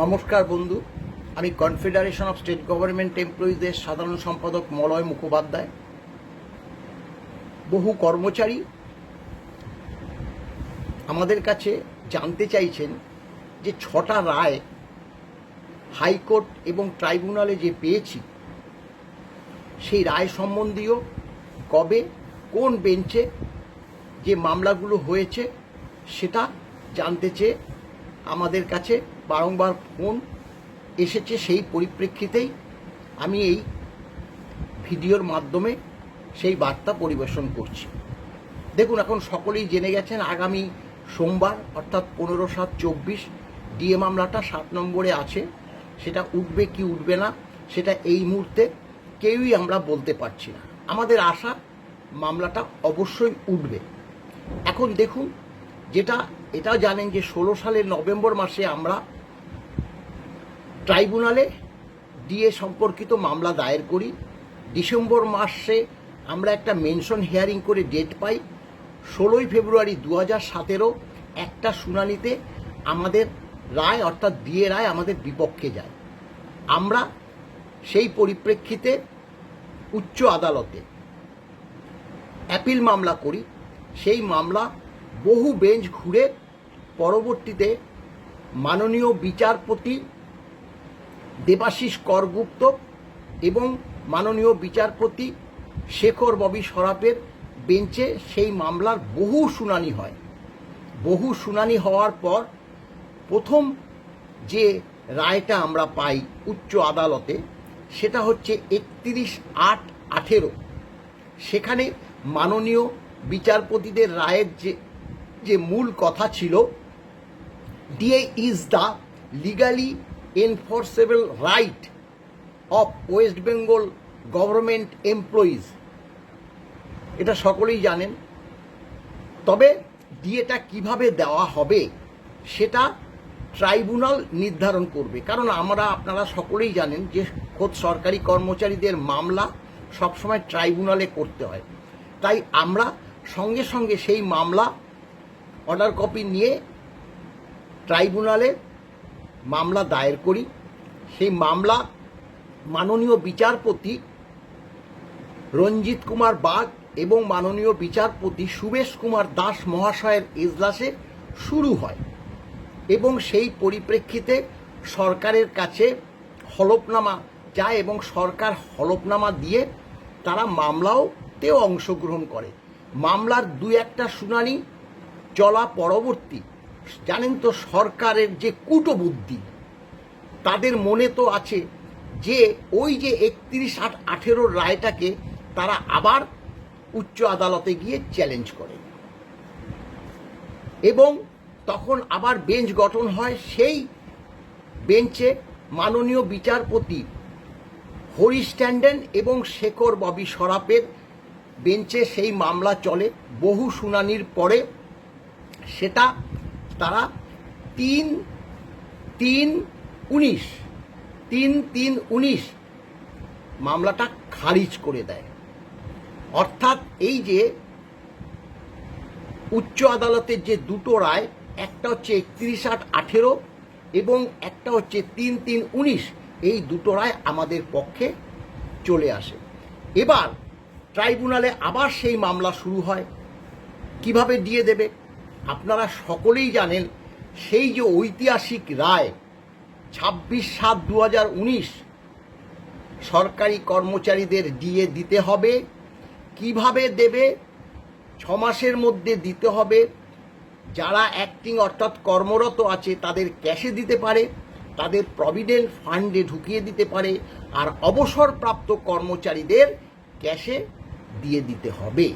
নমস্কার বন্ধু, আমি কনফেডারেশন অফ স্টেট গভর্নমেন্ট এমপ্লয়িজের সাধারণ সম্পাদক মলয় মুখোপাধ্যায়। বহু কর্মচারী আমাদের কাছে জানতে চাইছেন যে ছটা রায় হাইকোর্ট এবং ট্রাইব্যুনালে যে পেয়েছি, সেই রায় সম্বন্ধীয় কবে, কোন বেঞ্চে যে মামলাগুলো হয়েছে সেটা জানতে চেয়ে আমাদের কাছে বারংবার ফোন এসেছে সেই পরিপ্রেক্ষিতেই আমি এই ভিডিওর মাধ্যমে সেই বার্তা পরিবেশন করছি। দেখুন, এখন সকলেই জেনে গেছেন, আগামী সোমবার, অর্থাৎ পনেরো সাত চব্বিশ, ডিএ মামলাটা সাত নম্বরে আছে। সেটা উঠবে কি উঠবে না, সেটা এই মুহূর্তে কেউই আমরা বলতে পারছি না। আমাদের আশা, মামলাটা অবশ্যই উঠবে। এখন দেখুন, যেটা এটা জানেন যে ষোলো সালের নভেম্বর মাসে আমরা ট্রাইব্যুনালে ডিএ সম্পর্কিত মামলা দায়ের করি। ডিসেম্বর মাসে আমরা একটা মেনশন হিয়ারিং করে ডেট পাই। ষোলোই ফেব্রুয়ারি দু হাজার সতেরো একটা শুনানিতে আমাদের রায় অর্থাৎ ডিএ রায় আমাদের বিপক্ষে যায়। আমরা সেই পরিপ্রেক্ষিতে উচ্চ আদালতে অ্যাপিল মামলা করি। সেই মামলা বহু বেঞ্চ ঘুরে পরবর্তীতে মাননীয় বিচারপতি দেবাশিস করগুপ্ত এবং মাননীয় বিচারপতি শেখর ববি সরাফের বেঞ্চে সেই মামলার বহু শুনানি হয়। বহু শুনানি হওয়ার পর প্রথম যে রায়টা আমরা পাই উচ্চ আদালতে, সেটা হচ্ছে একত্রিশ আট আঠেরো। সেখানে মাননীয় বিচারপতিদের রায়ের যে যে মূল কথা ছিল, DA is the legally enforceable right of West Bengal government employees এটা সকলেই জানেন। তবে ডিএটা কীভাবে দেওয়া হবে সেটা ট্রাইব্যুনাল নির্ধারণ করবে। কারণ আমরা, আপনারা সকলেই জানেন যে খোদ সরকারি কর্মচারীদের মামলা সবসময় ট্রাইব্যুনালে করতে হয়। তাই আমরা সঙ্গে সঙ্গে সেই মামলা অর্ডার কপি নিয়ে ট্রাইব্যুনালে মামলা দায়ের করি। সেই মামলা মাননীয় বিচারপতি রঞ্জিত কুমার বাগ এবং মাননীয় বিচারপতি সুবেশ কুমার দাস মহাশয়ের এজলাসে শুরু হয় এবং সেই পরিপ্রেক্ষিতে সরকারের কাছে হলফনামা যায় এবং সরকার হলফনামা দিয়ে তারা মামলাওতেও অংশগ্রহণ করে। মামলার দু একটা শুনানি চলা পরবর্তী জানেন তো সরকারের যে কুটবুদ্ধি, তাদের মনে তো আছে যে ওই যে একত্রিশ আট আঠেরোর রায়টাকে তারা আবার উচ্চ আদালতে গিয়ে চ্যালেঞ্জ করে। এবং তখন আবার বেঞ্চ গঠন হয়, সেই বেঞ্চে মাননীয় বিচারপতি হরিশ ট্যান্ডেন এবং শেখর ববি সরাপের বেঞ্চে সেই মামলা চলে। বহু শুনানির পরে সেটা তারা তিন তিন, উনিশ, তিন তিন, উনিশ মামলাটা খারিজ করে দেয়। অর্থাৎ এই যে উচ্চ আদালতের যে দুটো রায়, একটা হচ্ছে একত্রিশ আট আঠেরো এবং একটা হচ্ছে তিন তিন, উনিশ, এই দুটো রায় আমাদের পক্ষে চলে আসে। এবার ট্রাইব্যুনালে আবার সেই মামলা শুরু হয়। কীভাবে দিয়ে দেবে? আপনারা সকলেই জানেন সেই যে ঐতিহাসিক রায় ছাব্বিশ সাত দু সরকারি কর্মচারীদের দিয়ে দিতে হবে, কীভাবে দেবে, ছ মাসের মধ্যে দিতে হবে, যারা অ্যাক্টিং অর্থাৎ কর্মরত আছে তাদের ক্যাশে দিতে পারে, তাদের প্রভিডেন্ট ফান্ডে ঢুকিয়ে দিতে পারে, আর অবসরপ্রাপ্ত কর্মচারীদের ক্যাশে দিয়ে দিতে হবে।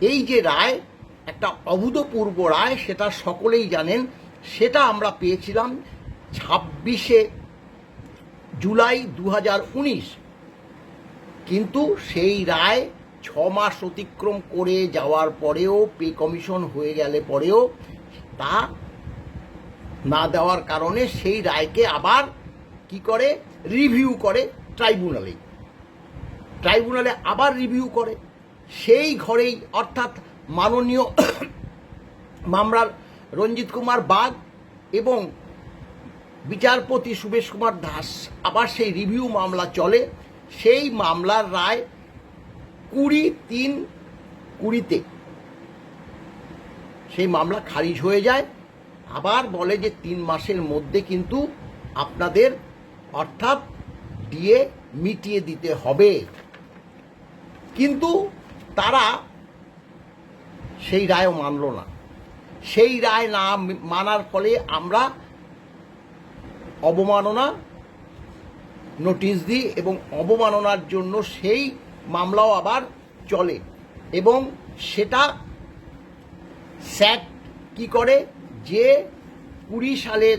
এই যে রায় একটা অভূতপূর্ব রায়, সেটা সকলেই জানেন। সেটা আমরা পেয়েছিলাম ছাব্বিশে জুলাই দু হাজার উনিশ। কিন্তু সেই রায় ছ মাস অতিক্রম করে যাওয়ার পরেও, পে কমিশন হয়ে গেলে পরেও, তা না দেওয়ার কারণে সেই রায়কে আবার কি করে? রিভিউ করে ট্রাইব্যুনালে ট্রাইব্যুনালে আবার রিভিউ করে। সেই ঘরেই, অর্থাৎ মাননীয় মামলার রঞ্জিত কুমার বাগ এবং বিচারপতি সুবেশ কুমার দাস। আবার সেই রিভিউ মামলা চলে। সেই মামলার রায় কুড়ি তিন কুড়িতে। সেই মামলা খারিজ হয়ে যায়। আবার বলে যে তিন মাসের মধ্যে কিন্তু আপনাদের অর্থাৎ ডিএ মিটিয়ে দিতে হবে। কিন্তু তারা সেই রায়ও মানল না। সেই রায় না মানার ফলে আমরা অবমাননা নোটিশ দিই এবং অবমাননার জন্য সেই মামলাও আবার চলে এবং সেটা স্যাট কি করে? যে কুড়ি সালের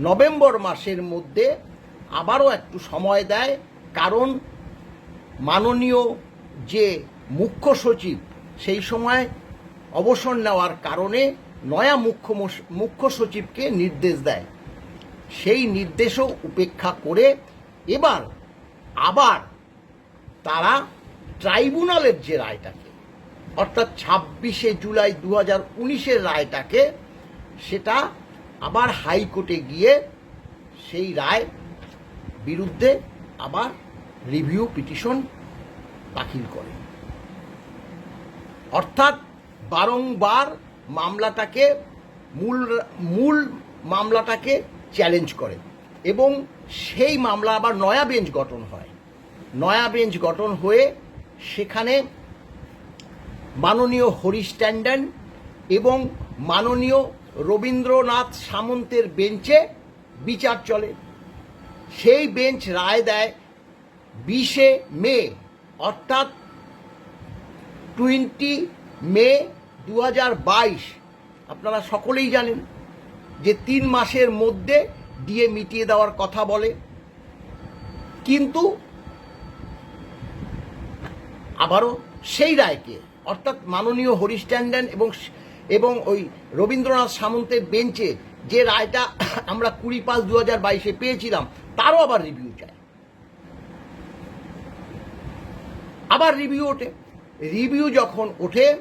নভেম্বর মাসের মধ্যে আবারও একটু সময় দেয়, কারণ মাননীয় যে মুখ্য সচিব সেই সময় অবসর নেওয়ার কারণে নয়া মুখ্য মুখ্য সচিবকে নির্দেশ দেয়। সেই নির্দেশও উপেক্ষা করে এবার আবার তারা ট্রাইব্যুনালের যে রায়টাকে, অর্থাৎ ছাব্বিশে জুলাই দু হাজার উনিশের রায়টাকে, সেটা আবার হাইকোর্টে গিয়ে সেই রায় বিরুদ্ধে আবার রিভিউ পিটিশন দাখিল করে। অর্থাৎ বারংবার মামলাটাকে মূল মূল মামলাটাকে চ্যালেঞ্জ করে। এবং সেই মামলা আবার নয়া বেঞ্চ গঠন হয়। নয়া বেঞ্চ গঠন হয়ে সেখানে মাননীয় হরিশ ট্যান্ডন এবং মাননীয় রবীন্দ্রনাথ সামন্তের বেঞ্চে বিচার চলে। সেই বেঞ্চ রায় দেয় বিশে মে, অর্থাৎ টোয়েন্টি মে দু হাজার বাইশ। আপনারা সকলেই জানেন যে তিন মাসের মধ্যে ডিএ মিটিয়ে দেওয়ার কথা বলে। কিন্তু আবারও সেই রায়কে, অর্থাৎ মাননীয় হরিশ ট্যান্ডন এবং এবং ওই রবীন্দ্রনাথ সামন্তের বেঞ্চে যে রায়টা আমরা কুড়ি পাঁচ দু হাজার বাইশে পেয়েছিলাম, তারও আবার রিভিউ চায় আবার রিভিউ ওঠে। রিভিউ যখন ওঠে,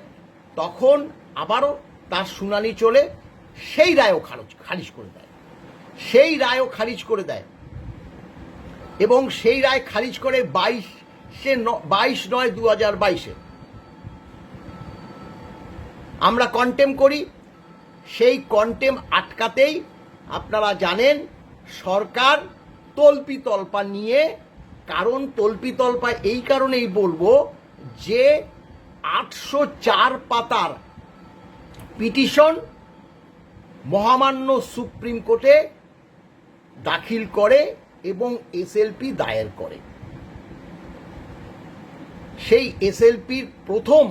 তখন আবারও তার শুনানি চলে, সেই রায়ও খারজ খারিজ করে দেয়। সেই রায়ও খারিজ করে দেয়। এবং সেই রায় খারিজ করে বাইশে বাইশ নয় দু হাজার বাইশে। আমরা কন্টেম করি। সেই কন্টেম আটকাতেই আপনারা জানেন, সরকার তল্পি তল্পা নিয়ে, কারণ তল্পি তল্পা এই কারণেই বলব যে আটশো চার পাতার পিটিশন মহামান্য সুপ্রিম কোর্টে দাখিল করে এবং এসএলপি দায়ের করে। সেই এসএলপির প্রথম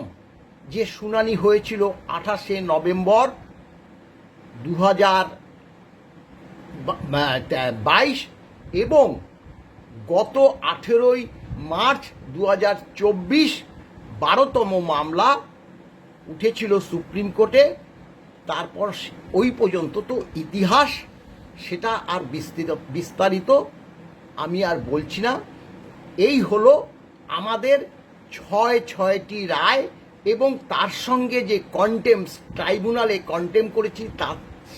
যে শুনানি হয়েছিল আঠাশে নভেম্বর দু হাজার বাইশ এবং গত আঠেরোই মার্চ দু চব্বিশ বারোতম মামলা উঠেছিল সুপ্রিম কোর্টে। তারপর ওই পর্যন্ত তো ইতিহাস, সেটা আর বিস্তৃত, বিস্তারিত আমি আর বলছি না। এই হলো আমাদের ছয় ছয়টি রায় এবং তার সঙ্গে যে কন্টেম ট্রাইব্যুনালে কন্টেম করেছি, তা,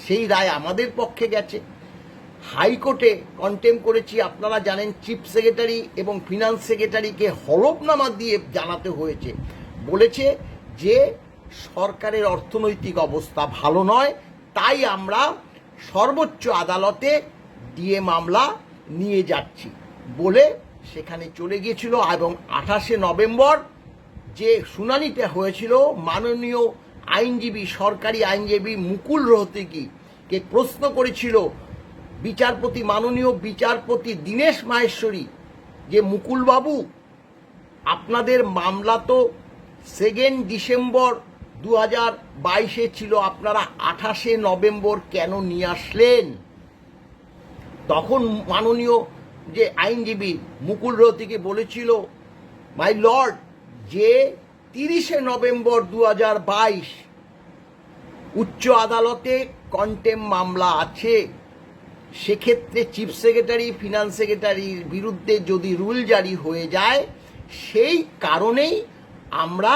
সেই রায় আমাদের পক্ষে গেছে। হাইকোর্টে কন্টেম করেছি, আপনারা জানেন চিফ সেক্রেটারি এবং ফিনান্স সেক্রেটারিকে হলফনামা দিয়ে জানাতে হয়েছে। বলেছে যে, সরকারের অর্থনৈতিক অবস্থা ভালো নয়, তাই আমরা সর্বোচ্চ আদালতে ডিএ মামলা নিয়ে যাচ্ছি বলে সেখানে চলে গিয়েছিল এবং আঠাশে নভেম্বর যে শুনানিটা হয়েছিল, মাননীয় আইনজীবী, সরকারি আইনজীবী মুকুল রোহতগি কে প্রশ্ন করেছিল বিচারপতি মাননীয় বিচারপতি দীনেশ মাহেশ্বরী, যে মুকুলবাবু, আপনাদের মামলা তো সেকেন্ড ডিসেম্বর দু হাজার বাইশে ছিল, আপনারা আঠাশে নভেম্বর কেন নিয়ে আসলেন? তখন মাননীয় যে আইনজীবী মুকুল রতিকে বলেছিল মাই লর্ড যে তিরিশে নভেম্বর দু হাজার বাইশ উচ্চ আদালতে কন্টেম মামলা আছে সেক্ষেত্রে চিফ সেক্রেটারি, ফিনান্স সেক্রেটারির বিরুদ্ধে যদি রুল জারি হয়ে যায়, সেই কারণেই আমরা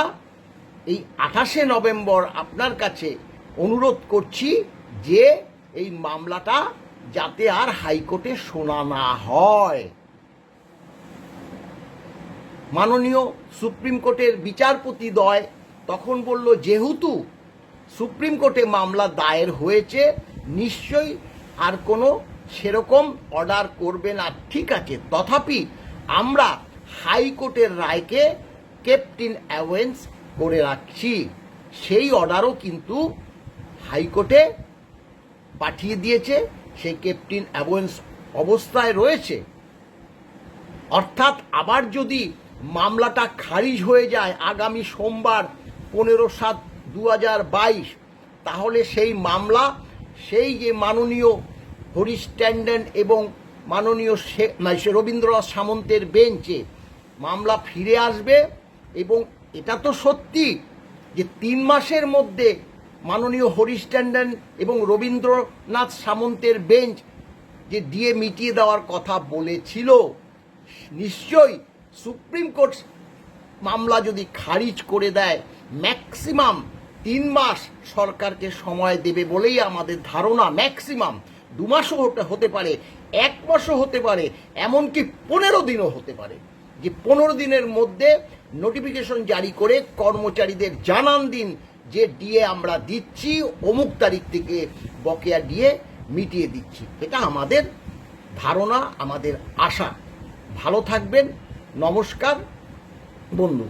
এই আঠাশে নভেম্বর আপনার কাছে অনুরোধ করছি যে এই মামলাটা যাতে আর হাইকোর্টে শোনা না হয়। মাননীয় সুপ্রিম কোর্টের বিচারপতি দয় তখন বলল, যেহেতু সুপ্রিম কোর্টে মামলা দায়ের হয়েছে, নিশ্চয়ই আর কোনো সেরকম অর্ডার করবে না। ঠিক আছে, তথাপি আমরা হাইকোর্টের রায়কে কেপটিন অ্যাওয়েন্স করে রাখছি। সেই অর্ডারও কিন্তু হাইকোর্টে পাঠিয়ে দিয়েছে সেই কেপটিন অ্যাওয়েন্স অবস্থায় রয়েছে। অর্থাৎ আবার যদি মামলাটা খারিজ হয়ে যায় আগামী সোমবার পনেরো সাত দু তাহলে সেই মামলা সেই যে মাননীয় হরিশ ট্যান্ডন এবং মাননীয় সে রবীন্দ্রনাথ সামন্তের বেঞ্চে মামলা ফিরে আসবে এবং এটা তো সত্যি যে তিন মাসের মধ্যে মাননীয় হরিশ ট্যান্ডন এবং রবীন্দ্রনাথ সামন্তের বেঞ্চ যে দিয়ে মিটিয়ে দেওয়ার কথা বলেছিল, নিশ্চয়ই সুপ্রিম কোর্ট মামলা যদি খারিজ করে দেয় ম্যাক্সিমাম তিন মাস সরকারকে সময় দেবে বলেই আমাদের ধারণা ম্যাক্সিমাম। দু মাসও হতে পারে, এক মাসও হতে পারে, এমনকি পনেরো দিনও হতে পারে। যে পনেরো দিনের মধ্যে নোটিফিকেশন জারি করে কর্মচারীদের জানান দিন যে ডিএ আমরা দিচ্ছি, অমুক তারিখ থেকে বকেয়া ডিএ মিটিয়ে দিচ্ছি। এটা আমাদের ধারণা, আমাদের আশা। ভালো থাকবেন, নমস্কার, বন্ধু।